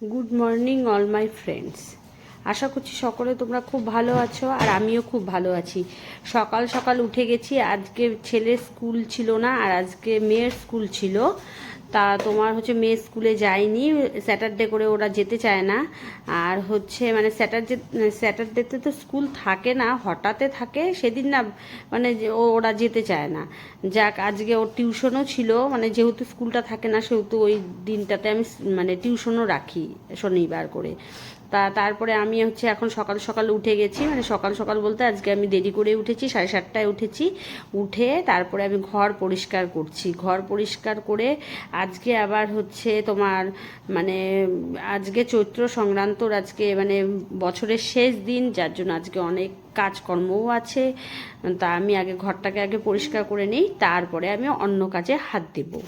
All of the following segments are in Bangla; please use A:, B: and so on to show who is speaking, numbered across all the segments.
A: Good morning all my friends আশা করছি সকলে তোমরা খুব ভালো আছো আর আমিও খুব ভালো আছি। সকাল সকাল উঠে গেছি। আজকে ছেলের স্কুল ছিল না আর আজকে মেয়ের স্কুল ছিল। তা তোমার হচ্ছে মেয়ে স্কুলে যায়নি স্যাটারডে করে ওরা যেতে চায় না। আর হচ্ছে মানে স্যাটারডে স্যাটারডেতে তো স্কুল থাকে না, হঠাতে থাকে, সেদিন না মানে ওরা যেতে চায় না। যাক, আজকে ওর টিউশনও ছিল মানে যেহেতু স্কুলটা থাকে না, সেহেতু ওই দিনটাতে আমি মানে টিউশনও রাখি শনিবার করে। তা তারপরে আমি হচ্ছে এখন সকাল সকাল উঠে গেছি মানে সকাল সকাল বলতে আজকে আমি দেরি করে উঠেছি, সাড়ে সাতটায় উঠেছি। উঠে তারপরে আমি ঘর পরিষ্কার করছি। ঘর পরিষ্কার করে আজকে আবার হচ্ছে তোমার মানে আজকে চৈত্র সংক্রান্তর আজকে মানে বছরের শেষ দিন, যার জন্য আজকে অনেক কাজকর্মও আছে। তা আমি আগে ঘরটাকে আগে পরিষ্কার করে নিই, তারপরে আমি অন্য কাজে হাত দেবো।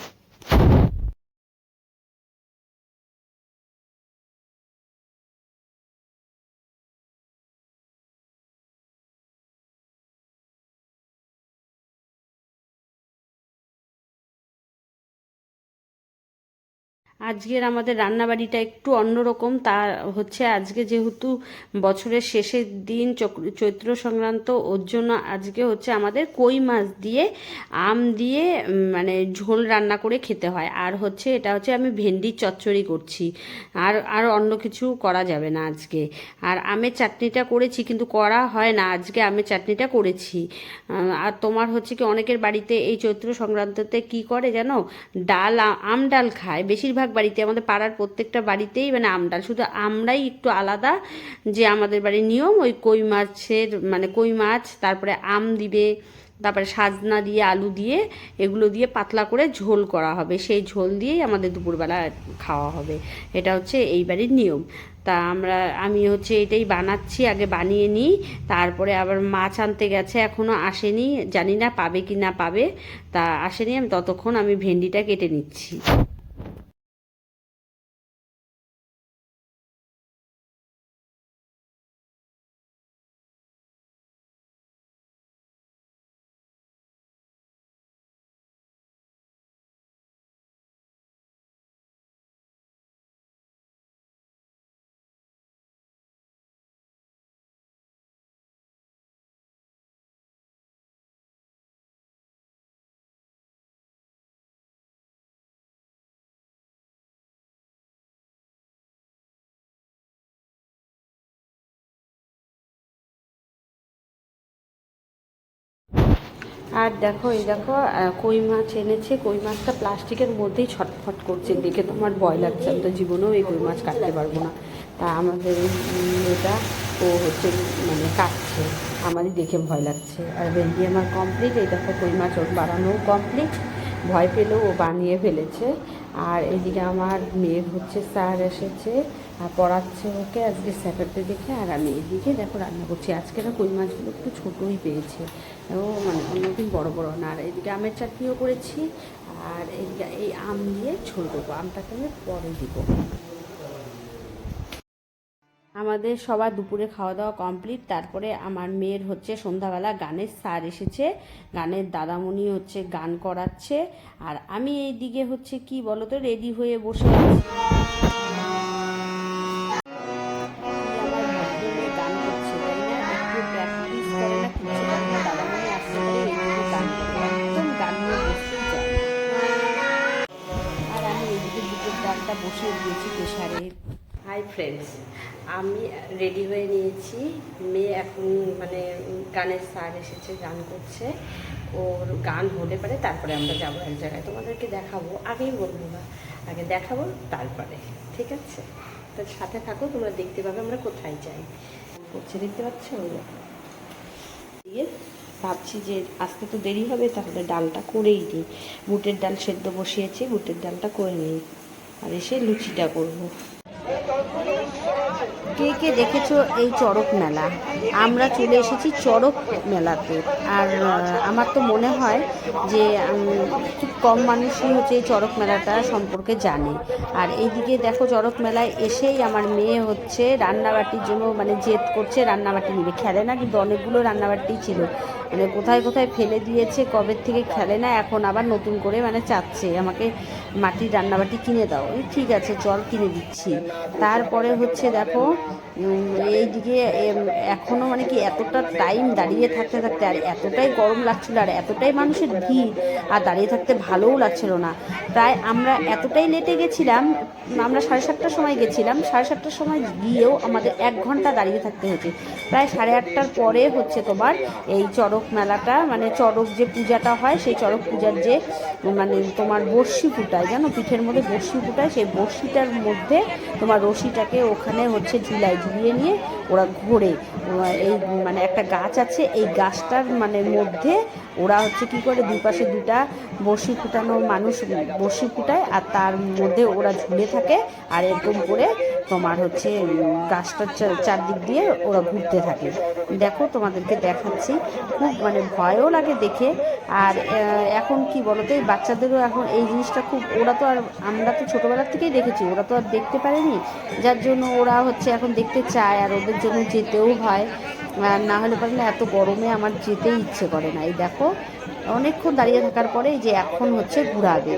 A: আজকের আমাদের রান্নাবাড়িটা একটু অন্যরকম। তা হচ্ছে আজকে যেহেতু বছরের শেষের দিন চৈত্র সংক্রান্ত, ওর জন্য আজকে হচ্ছে আমাদের কই মাছ দিয়ে, আম দিয়ে মানে ঝোল রান্না করে খেতে হয়। আর হচ্ছে এটা হচ্ছে আমি ভেন্ডির চচ্চড়ি করছি। আর আর অন্য কিছু করা যাবে না আজকে। আর আমের চাটনিটা করেছি কিন্তু করা হয় না। আজকে আমের চাটনিটা করেছি। আর তোমার হচ্ছে কি অনেকের বাড়িতে এই চৈত্র সংক্রান্ততে কি করে জানো? ডাল আম ডাল খায়। বেশিরভাগ বাড়িতে, আমাদের পাড়ার প্রত্যেকটা বাড়িতেই মানে আম ডাল। শুধু আমরাই একটু আলাদা যে আমাদের বাড়ির নিয়ম, ওই কই মাছের মানে কই মাছ, তারপরে আম দিবে, তারপরে সাজনা দিয়ে, আলু দিয়ে, এগুলো দিয়ে পাতলা করে ঝোল করা হবে। সেই ঝোল দিয়েই আমাদের দুপুরবেলা খাওয়া হবে। এটা হচ্ছে এই বাড়ির নিয়ম। তা আমরা, আমি হচ্ছে এটাই বানাচ্ছি, আগে বানিয়ে নিই, তারপরে আবার মাছ আনতে গেছে এখনও আসেনি, জানি না পাবে কি না পাবে। তা আসেনি, আমি ততক্ষণ আমি ভেন্ডিটা কেটে নিচ্ছি। আর দেখো, এই দেখো কই মাছ এনেছে? কই মাছটা প্লাস্টিকের মধ্যেই ছটফট করছে। দেখে তোমার ভয় লাগছে, আমি তো জীবনেও এই কই মাছ কাটতে পারব না। তা আমাদের মেয়েটা, ও হচ্ছে মানে কাটছে। আমারই দেখে ভয় লাগছে। আর ভেন্ডি আমার কমপ্লিট এই দেখো কই মাছ ওর বানানোও কমপ্লিট ভয় পেলেও ও বানিয়ে ফেলেছে। আর এদিকে আমার মেয়ের হচ্ছে, স্যার এসেছে। পড়াচ্ছে ওকে আজকে স্যাটারডে দেখে আর আমি এদিকে দেখো রান্না করছি। আজকে না কই মাছগুলো একটু ছোটোই পেয়েছে। ও মানে অন্যদিন বড় বড় না। আর এদিকে আমের চাটনিও করেছি। আর এদিকে এই আম দিয়ে ঝোল দেবো আমটাকে আমি পরে দিব। আমাদের সবার দুপুরে খাওয়া দাওয়া কমপ্লিট। তারপরে আমার মেয়ের হচ্ছে সন্ধ্যাবেলা গানের স্যার এসেছে। গানের দাদামণি হচ্ছে গান করাচ্ছে। আর আমি এই দিকে হচ্ছে কি বলতো রেডি হয়ে বসে আছি। বসিয়ে দিয়েছি প্রেশারে। হাই ফ্রেন্ডস আমি রেডি হয়ে নিয়েছি। মেয়ে এখন মানে গানের স্যার এসেছে, গান করছে। ওর গান হতে পারে, তারপরে আমরা যাব এক জায়গায়। তোমাদেরকে দেখাবো, আগেই বলব না, আগে দেখাবো, তারপরে, ঠিক আছে? তো সাথে থাকো, তোমরা দেখতে পাবে আমরা কোথায় যাই। করছে, দেখতে পাচ্ছ? দিয়ে ভাবছি যে আসতে তো দেরি হবে, তাহলে ডালটা করেই দিই বুটের ডাল সেদ্ধ বসিয়েছি, বুটের ডালটা করে নিই। আর এসে লুচিটা করব। কে কে দেখেছ এই চড়ক মেলা? আমরা চলে এসেছি চড়ক মেলাতে। আর আমার তো মনে হয় যে খুব কম মানুষই হচ্ছে এই চড়ক মেলাটা সম্পর্কে জানে। আর এইদিকে দেখো চড়ক মেলায় এসেই আমার মেয়ে হচ্ছে রান্নাবাটির জন্য মানে জেদ করছে রান্নাবাটি নিবে। খেলে না, কিন্তু অনেকগুলো রান্নাবাটি ছিল। মানে কোথায় কোথায় ফেলে দিয়েছে, কবে থেকে খেলে না, এখন আবার নতুন করে মানে চাচ্ছে। আমাকে মাটির রান্নাবাটি কিনে দাও। ঠিক আছে, চল কিনে দিচ্ছি। তারপরে হচ্ছে দেখো এইদিকে এম, এখনও মানে কি এতটা টাইম দাঁড়িয়ে থাকতে থাকতে আর এতটাই গরম লাগছিল আর এতটাই মানুষের ভিড় আর দাঁড়িয়ে থাকতে ভালোও লাগছিল না। প্রায় আমরা এতটাই লেটে গেছিলাম আমরা সাড়ে সাতটার সময় গেছিলাম সাড়ে সাতটার সময় গিয়েও আমাদের এক ঘণ্টা দাঁড়িয়ে থাকতে হয়েছে। প্রায় সাড়ে আটটার পরে হচ্ছে তোমার এই চড়ক মেলাটা মানে চড়ক যে পূজাটা হয় সেই চড়ক পূজার যে মানে তোমার বর্ষি ফুটায় জানো পিঠের মধ্যে বর্ষি ফুটায় সেই বর্ষিটার মধ্যে তোমার রশিটাকে ওখানে হচ্ছে ঝুলাই ঝুলিয়ে নিয়ে ওরা ঘোরে। এই মানে একটা গাছ আছে, এই গাছটার মানে মধ্যে ওরা হচ্ছে কি করে, দুপাশে দুটা বড়শি ফুটানো মানুষ বড়শি ফুটায় আর তার মধ্যে ওরা ঝুলে থাকে আর এরকম করে তোমার হচ্ছে গাছটার চারদিক দিয়ে ওরা ঘুরতে থাকে। দেখো তোমাদেরকে দেখাচ্ছি, খুব মানে ভয়ও লাগে দেখে। আর এখন কি বলতো, এই বাচ্চাদেরও এখন এই জিনিসটা খুব, ওরা তো আর, আমরা তো ছোটোবেলার থেকেই দেখেছি, ওরা তো আর দেখতে পারেনি। যার জন্য ওরা হচ্ছে এখন দেখতে চায় আর ওদের জন্য যেতেও হয়। আর না হলে পারলে এত গরমে আমার যেতেই ইচ্ছে করে না। এই দেখো অনেকক্ষণ দাঁড়িয়ে থাকার পরে যে এখন হচ্ছে ঘুরাবে।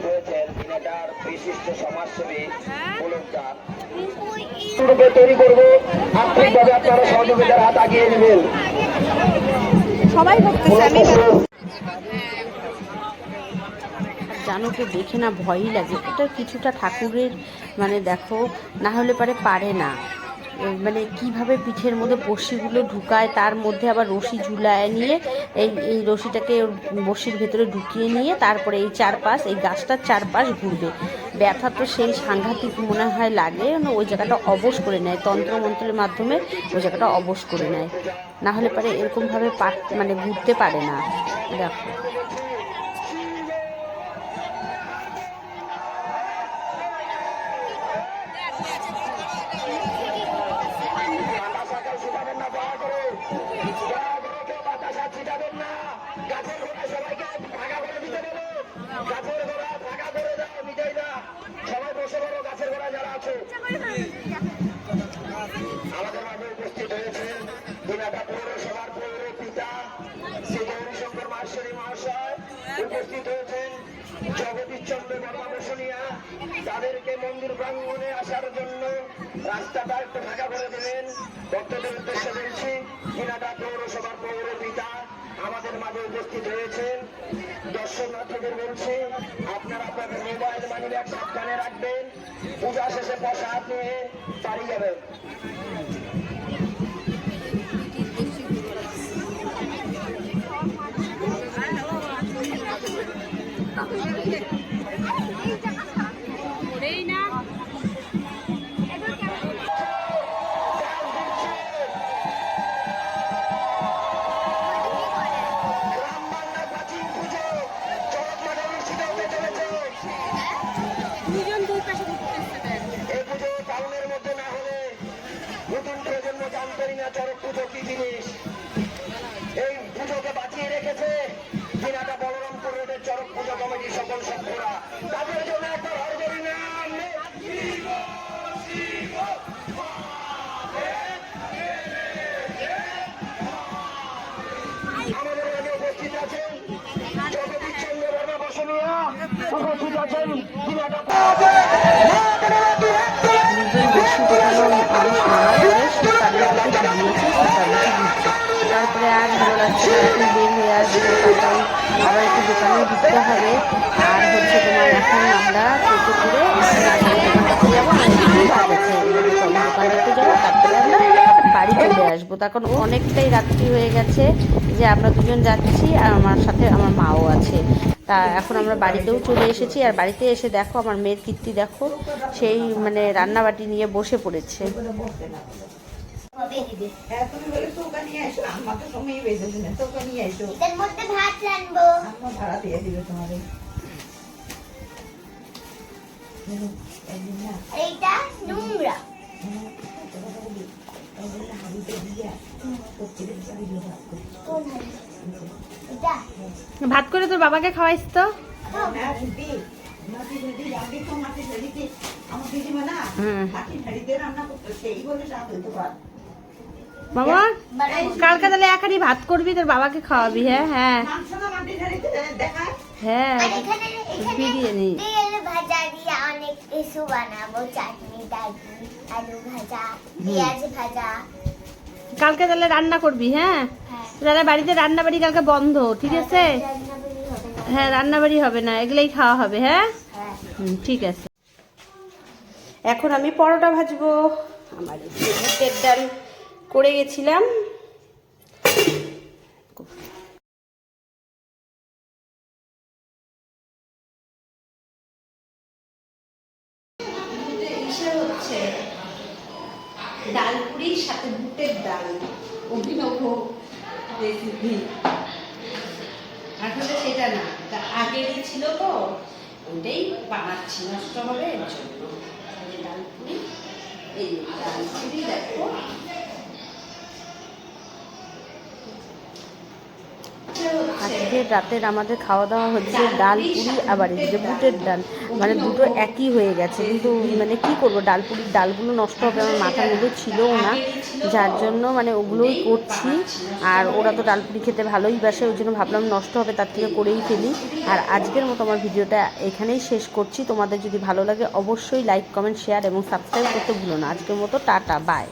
A: সবাই করতেছে জানো তো দেখে না ভয়ই লাগে। এটা কিছুটা ঠাকুরের মানে দেখো না হলে পারে পারে না। মানে কীভাবে পিঠের মধ্যে বড়শিগুলো ঢুকায়, তার মধ্যে আবার রশি ঝুলায় নিয়ে, এই এই রশিটাকে বড়শির ভেতরে ঢুকিয়ে নিয়ে তারপরে এই চারপাশ, এই গাছটার চারপাশ ঘুরবে। ব্যথা তো সেই সাংঘাতিক মনে হয় লাগে না ওই জায়গাটা অবশ করে নেয় তন্ত্র মন্ত্রের মাধ্যমে ওই জায়গাটা অবশ করে নেয়। না হলে পারে এরকমভাবে পাট মানে ঘুরতে পারে না। দেখো।
B: জগদীশচন্দ্র বর্মা বসুনিয়া তাদেরকে মন্দির প্রাঙ্গণে আসার জন্য রাস্তাটা একটু ফাঁকা করে দেবেন ভক্তদের উদ্দেশ্যে বলছি দিনাটা পৌরসভার পৌর পিতা আমাদের মাঝে উপস্থিত হয়েছেন। দর্শনার্থীদের বলছি, আপনারা আপনাদের মোবাইল মানি ব্যাগ সাবধানে রাখবেন। পূজা শেষে প্রসাদ নিয়ে বাড়ি যাবেন।
A: তারপরে আর ভালো লাগছে বের হয়ে আসব তারপরে আবার একটু দোকানে ঢুকতে হবে। আর হচ্ছে তোমার এখন আমরা টোটো করে যাব। নাজিমের দোকান যাব, তারপরে আমরা বাড়ি চলে আসব। তখন অনেকটাই রাত্রি হয়ে গেছে যে আমরা দুজন যাচ্ছি আর আমার সাথে আমার মাও আছে। তা এখন আমরা বাড়িতেও চলে এসেছি আর বাড়িতে এসে দেখো আমার মেয়ের কীর্তি দেখো। সেই মানে রান্নাবাটি নিয়ে বসে পড়েছে।
C: এইটা নোংরা।
D: ভাত করি
A: তোর বাবাকে খাওয়াইস তো?
D: হ্যাঁ।
A: কালকে তাহলে একানি ভাত করবি তোর বাবাকে খাওয়াবি হ্যাঁ হ্যাঁ। হ্যাঁ। বিরিয়ানি
C: তেল ভাজা দিয়ে অনেক কিছু বানাবো চাটনি টাটনি আলু ভাজা পেঁয়াজ ভাজা।
A: কালকে তাহলে রান্না করবি হ্যাঁ?
C: দাদা
A: তাহলে বাড়িতে রান্না বাড়ি কালকে বন্ধ ঠিক আছে?
C: হবে না।
A: হ্যাঁ রান্না বাড়ি হবে না এগুলোই খাওয়া হবে হ্যাঁ?
C: হ্যাঁ।
A: ঠিক আছে। এখন আমি পরোটা ভাজবো। আমার ডাল করে গেছিলাম। রেসিপি আসলে সেটা না তা আগেরই ছিল তো, ওটাই বানাচ্ছি, নষ্ট হবে এর জন্য। ডালপুরি ডাল পুরি, এই ডালপুরি ডাল পুরি দেখো। আজকে রাতের, আমাদের খাওয়া দাওয়া হচ্ছে ডাল, পুরি, আবার এই যে বুটের ডাল। মানে দুটো একই হয়ে গেছে। কিন্তু মানে কি করব, ডাল পুরির ডালগুলো নষ্ট হবে, আমার মাথার মধ্যে ছিলও না। যার জন্য মানে ওগুলোই করছি। আর ওরা তো ডাল, পুরি খেতে ভালোই বাসে, ওই জন্য ভাবলাম নষ্ট হবে, তার থেকে করেই ফেলি। আর আজকের মতো আমার ভিডিওটা এখানেই শেষ করছি। তোমাদের যদি ভালো লাগে, অবশ্যই লাইক কমেন্ট শেয়ার এবং সাবস্ক্রাইব করতে ভুলো না। আজকের মতো টাটা বাই